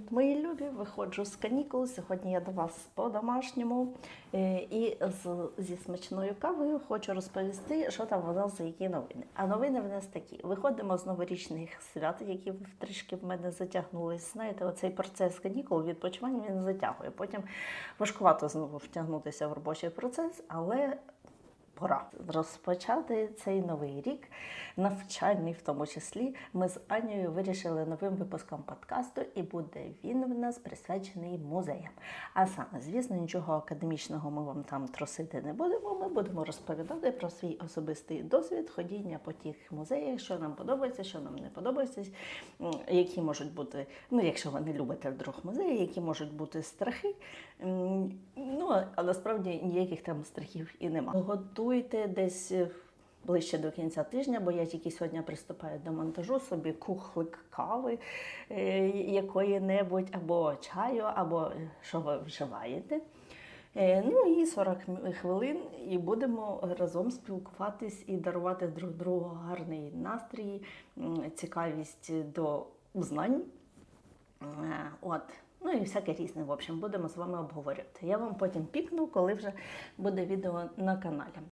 Привіт, мої любі! Виходжу з канікул. Сьогодні я до вас по-домашньому Е, і зі смачною кавою хочу розповісти, що там нас за які новини. А новини в нас такі: виходимо з новорічних свят, які трішки в мене затягнулись. Знаєте, оцей процес канікул відпочивання він затягує. Потім важкувато знову втягнутися в робочий процес, але пора розпочати цей новий рік, навчальний в тому числі. Ми з Анією вирішили новим випуском подкасту, і буде він в нас присвячений музеям. А саме, звісно, нічого академічного ми вам там тросити не будемо. Ми будемо розповідати про свій особистий досвід ходіння по тих музеях, що нам подобається, що нам не подобається, які можуть бути, ну якщо ви не любите вдруг музеї, які можуть бути страхи. Ну, а насправді ніяких там страхів і нема. Готуйте десь е, ближче до кінця тижня, бо я тільки сьогодні приступаю до монтажу собі кухлик кави е, якої-небудь, або чаю, або е, що ви вживаєте. Ну і 40 хвилин, і будемо разом спілкуватись і дарувати друг другу гарний настрій, цікавість до узнань. От. Ну і всяке різне, в общем, будемо з вами обговорювати. Я вам потім пікну, коли вже буде відео на каналі.